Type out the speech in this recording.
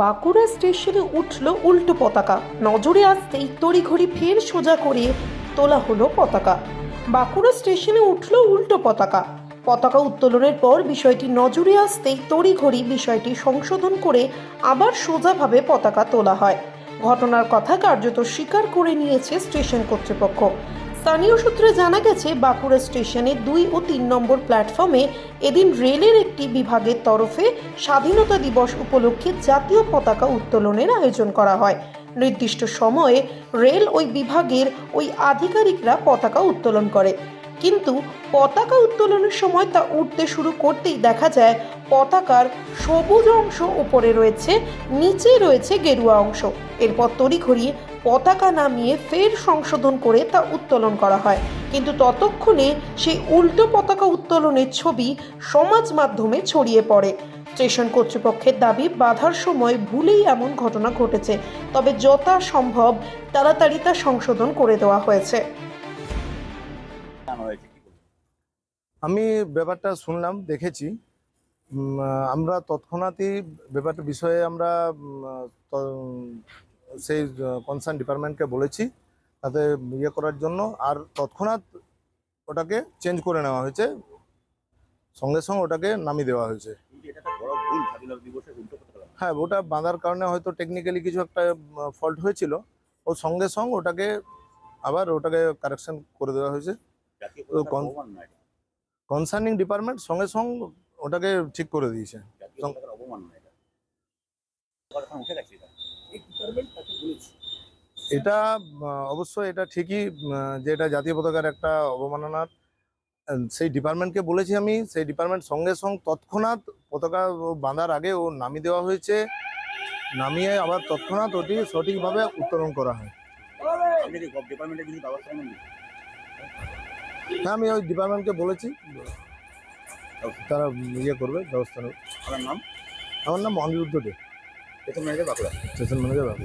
বাঁকুড়া স্টেশনে উঠল উল্টো পতাকা। নজরে আসতেই তড়িঘড়ি ফের সোজা করে তোলা হলো পতাকা। বাঁকুড়া স্টেশনে উঠল উল্টো পতাকা। পতাকা উত্তোলনের পর বিষয়টি নজরে আসতেই তড়িঘড়ি বিষয়টি সংশোধন করে আবার সোজাভাবে পতাকা তোলা হয়। ঘটনার কথা কার্যত স্বীকার করে নিয়েছে স্টেশন কর্তৃপক্ষ। স্থানীয় সূত্রে জানা গেছে, বাঁকুড়া স্টেশনে দুই ও তিন নম্বর প্ল্যাটফর্মে এদিন রেলের একটি বিভাগের তরফে স্বাধীনতা দিবস উপলক্ষে জাতীয় পতাকা উত্তোলনের আয়োজন করা হয়। নির্দিষ্ট সময়ে রেল ওই বিভাগের ওই আধিকারিকরা পতাকা উত্তোলন করে। কিন্তু পতাকা উত্তোলনের সময় তা উঠতে শুরু করতেই দেখা যায় পতাকার সবুজ অংশ উপরে রয়েছে, নিচে রয়েছে গেরুয়া অংশ। এরপর তড়িঘড়ি পতাকা নামিয়ে ফের সংশোধন করে তা উত্তোলন করা হয়। কিন্তু ততক্ষণে সেই উল্টো পতাকা উত্তোলনের ছবি সমাজ মাধ্যমে ছড়িয়ে পড়ে। স্টেশন কর্তৃপক্ষের দাবি, বাধার সময় ভুলেই এমন ঘটনা ঘটেছে, তবে যথাসম্ভব তাড়াতাড়ি তা সংশোধন করে দেওয়া হয়েছে। আমি ব্যাপারটা শুনলাম দেখেছি। আমরা তৎক্ষণাৎই ব্যাপারটা বিষয়ে আমরা সেই কনসার্ন ডিপার্টমেন্টকে বলেছি তাতে ইয়ে করার জন্য। আর তৎক্ষণাৎ ওটাকে চেঞ্জ করে নেওয়া হয়েছে। সঙ্গে সঙ্গে ওটাকে নামিয়ে দেওয়া হয়েছে। হ্যাঁ ওটা বাঁধার কারণে হয়তো টেকনিক্যালি কিছু একটা ফল্ট হয়েছিল। ও সঙ্গে সঙ্গে ওটাকে আবার ওটাকে কারেকশন করে দেওয়া হয়েছে। কনসার্নিং ডিপার্টমেন্ট সঙ্গে সঙ্গে ওটাকে ঠিক করে দিয়েছে। এটা। অবশ্যই এটা ঠিকই যে এটা জাতীয় পতাকার একটা অবমাননার। সেই ডিপার্টমেন্টকে বলেছি আমি সেই ডিপার্টমেন্ট সঙ্গে সঙ্গে তৎক্ষণাৎ পতাকা বাঁধার আগে ও নামিয়ে দেওয়া হয়েছে। নামিয়ে আবার তৎক্ষণাৎ ওটি সঠিকভাবে উত্তোলন করা হয়। ডিপার্টমেন্টের হ্যাঁ আমি ওই ডিপার্টমেন্টকে বলেছি। তারা ইয়ে করবে ব্যবস্থা নেবে। আমার নাম? আমার নাম অনিরুদ্ধ দে। প্রথম ম্যানেজার বাঁকুড়া। স্টেশন ম্যানেজার বাবু